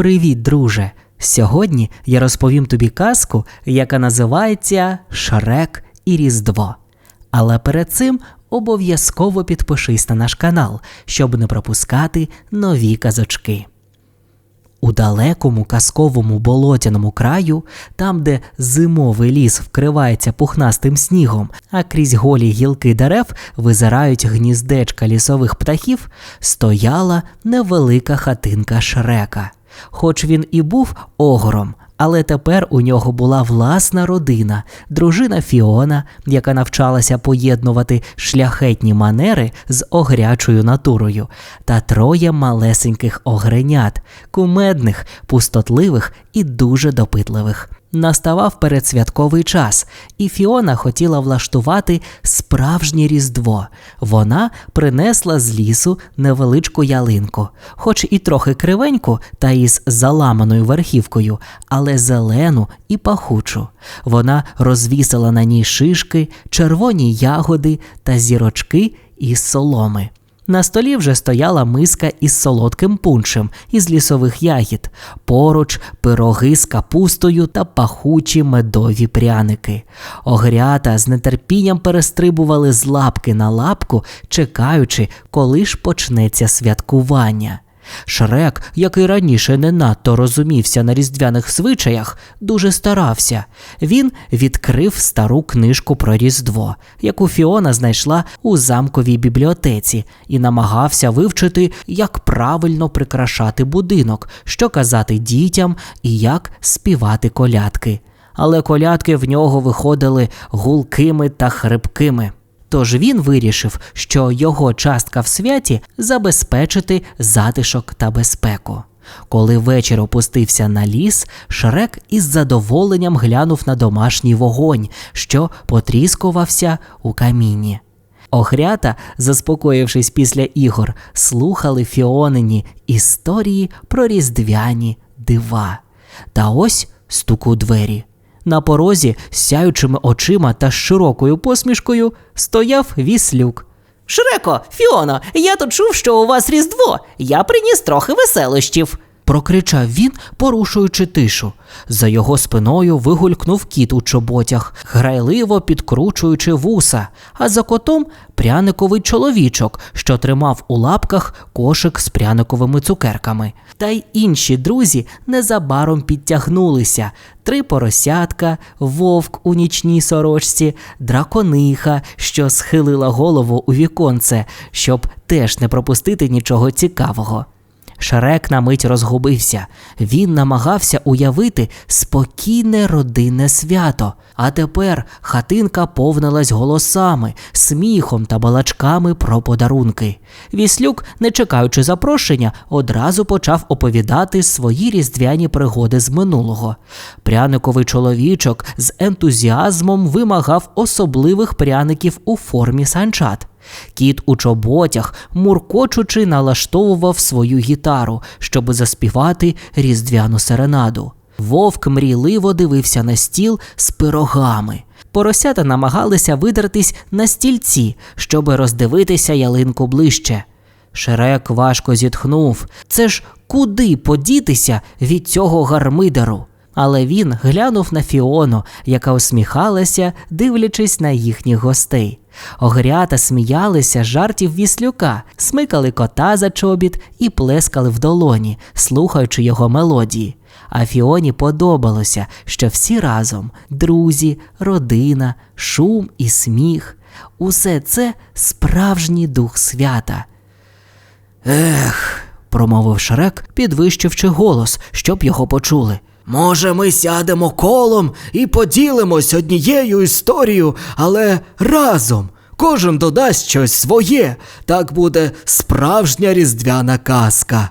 Привіт, друже! Сьогодні я розповім тобі казку, яка називається Шрек і Різдво. Але перед цим обов'язково підпишись на наш канал, щоб не пропускати нові казочки. У далекому казковому болотяному краю, там, де зимовий ліс вкривається пухнастим снігом, а крізь голі гілки дерев визирають гніздечка лісових птахів, стояла невелика хатинка Шрека. Хоч він і був огором, але тепер у нього була власна родина, дружина Фіона, яка навчалася поєднувати шляхетні манери з огрячою натурою, та троє малесеньких огренят, кумедних, пустотливих і дуже допитливих. Наставав передсвятковий час, і Фіона хотіла влаштувати справжнє різдво. Вона принесла з лісу невеличку ялинку, хоч і трохи кривеньку, та із заламаною верхівкою, але зелену і пахучу. Вона розвісила на ній шишки, червоні ягоди та зірочки із соломи. На столі вже стояла миска із солодким пуншем із лісових ягід, поруч пироги з капустою та пахучі медові пряники. Огрята з нетерпінням перестрибували з лапки на лапку, чекаючи, коли ж почнеться святкування. Шрек, який раніше не надто розумівся на різдвяних звичаях, дуже старався. Він відкрив стару книжку про Різдво, яку Фіона знайшла у замковій бібліотеці, і намагався вивчити, як правильно прикрашати будинок, що казати дітям і як співати колядки. Але колядки в нього виходили гулкими та хрипкими. Тож він вирішив, що його частка в святі забезпечити затишок та безпеку. Коли вечір опустився на ліс, Шрек із задоволенням глянув на домашній вогонь, що потріскувався у каміні. Охрята, заспокоївшись після ігор, слухали Фіонині історії про різдвяні дива. Та ось стук у двері. На порозі, сяючими очима та з широкою посмішкою, стояв віслюк. Шреко, Фіоно, я тут чув, що у вас Різдво. Я приніс трохи веселощів. Прокричав він, порушуючи тишу. За його спиною вигулькнув кіт у чоботях, грайливо підкручуючи вуса, а за котом пряниковий чоловічок, що тримав у лапках кошик з пряниковими цукерками. Та й інші друзі незабаром підтягнулися: три поросятка, вовк у нічній сорочці, дракониха, що схилила голову у віконце, щоб теж не пропустити нічого цікавого. Шрек на мить розгубився. Він намагався уявити спокійне родинне свято. А тепер хатинка повнилась голосами, сміхом та балачками про подарунки. Віслюк, не чекаючи запрошення, одразу почав оповідати свої різдвяні пригоди з минулого. Пряниковий чоловічок з ентузіазмом вимагав особливих пряників у формі санчат. Кіт у чоботях, муркочучи, налаштовував свою гітару, щоб заспівати різдвяну серенаду. Вовк мрійливо дивився на стіл з пирогами. Поросята намагалися видертись на стільці, щоб роздивитися ялинку ближче. Шрек важко зітхнув. Це ж куди подітися від цього гармидеру? Але він глянув на Фіону, яка усміхалася, дивлячись на їхніх гостей. Огрята сміялися жартів віслюка, смикали кота за чобіт і плескали в долоні, слухаючи його мелодії. А Фіоні подобалося, що всі разом друзі, родина, шум і сміх усе це справжній дух свята. Ех, промовив Шрек, підвищивши голос, щоб його почули. Може, ми сядемо колом і поділимось однією історією, але разом. Кожен додасть щось своє. Так буде справжня різдвяна казка.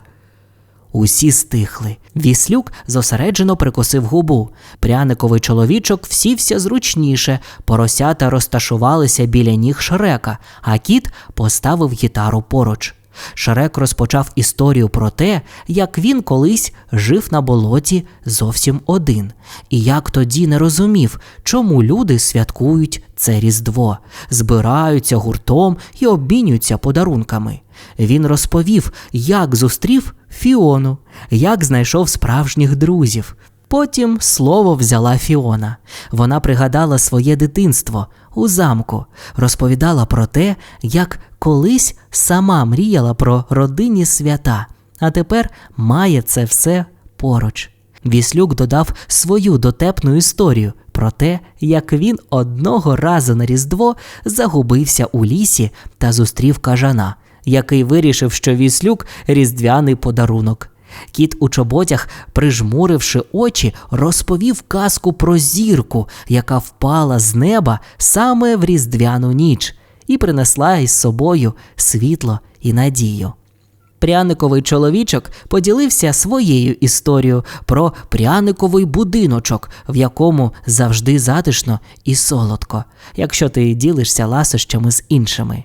Усі стихли. Віслюк зосереджено прикосив губу. Пряниковий чоловічок всівся зручніше, поросята розташувалися біля ніг шрека, а кіт поставив гітару поруч. Шрек розпочав історію про те, як він колись жив на болоті зовсім один, і як тоді не розумів, чому люди святкують це Різдво, збираються гуртом і обмінюються подарунками. Він розповів, як зустрів Фіону, як знайшов справжніх друзів. Потім слово взяла Фіона. Вона пригадала своє дитинство у замку, розповідала про те, як колись сама мріяла про родинні свята, а тепер має це все поруч. Віслюк додав свою дотепну історію про те, як він одного разу на Різдво загубився у лісі та зустрів кажана, який вирішив, що віслюк різдвяний подарунок. Кіт у чоботях, прижмуривши очі, розповів казку про зірку, яка впала з неба саме в різдвяну ніч, і принесла із собою світло і надію. Пряниковий чоловічок поділився своєю історією про пряниковий будиночок, в якому завжди затишно і солодко, якщо ти ділишся ласощами з іншими.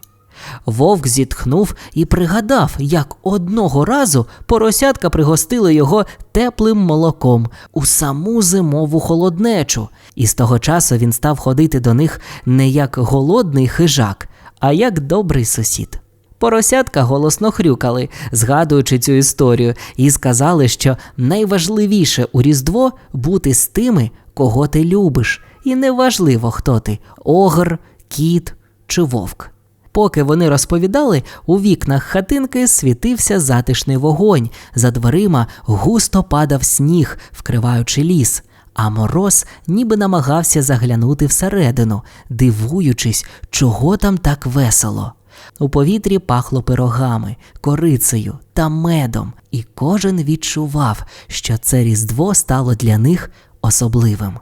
Вовк зітхнув і пригадав, як одного разу поросятка пригостила його теплим молоком у саму зимову холоднечу, і з того часу він став ходити до них не як голодний хижак, а як добрий сусід. Поросятка голосно хрюкали, згадуючи цю історію, і сказали, що найважливіше у Різдво бути з тими, кого ти любиш, і неважливо, хто ти огр, кіт чи вовк. Поки вони розповідали, у вікнах хатинки світився затишний вогонь, за дверима густо падав сніг, вкриваючи ліс, а мороз ніби намагався заглянути всередину, дивуючись, чого там так весело. У повітрі пахло пирогами, корицею та медом, і кожен відчував, що це різдво стало для них особливим.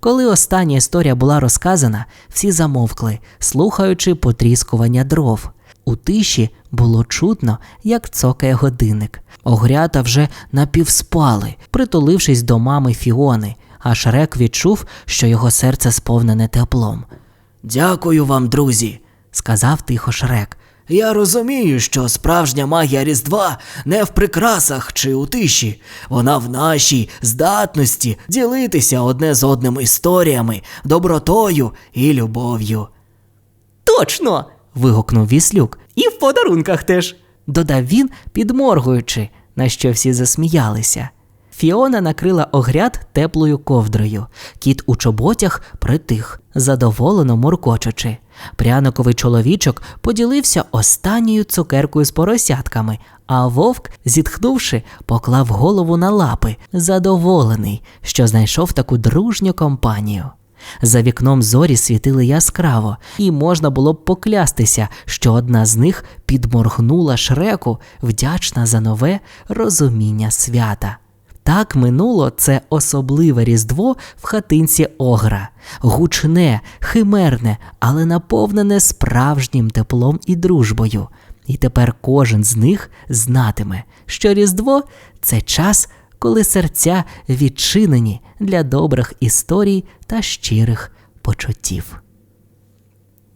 Коли остання історія була розказана, всі замовкли, слухаючи потріскування дров. У тиші було чутно, як цокає годинник. Огрята вже напівспали, притулившись до мами Фіони, а Шрек відчув, що його серце сповнене теплом. Дякую вам, друзі. Сказав тихо Шрек. Я розумію, що справжня магія Різдва не в прикрасах чи у тиші. Вона в нашій здатності ділитися одне з одним історіями, добротою і любов'ю. Точно! вигукнув віслюк, І в подарунках теж. додав він, підморгуючи, на що всі засміялися. Фіона накрила огряд теплою ковдрою. Кіт у чоботях притих, задоволено муркочучи. Пряниковий чоловічок поділився останньою цукеркою з поросятками, а вовк, зітхнувши, поклав голову на лапи, задоволений, що знайшов таку дружню компанію. За вікном зорі світили яскраво, і можна було б поклястися, що одна з них підморгнула шреку, вдячна за нове розуміння свята. Так минуло це особливе різдво в хатинці Огра, гучне, химерне, але наповнене справжнім теплом і дружбою. І тепер кожен з них знатиме, що Різдво це час, коли серця відчинені для добрих історій та щирих почуттів.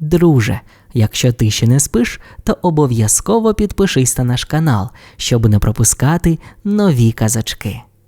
Друже, якщо ти ще не спиш, то обов'язково підпишись на наш канал, щоб не пропускати нові казачки.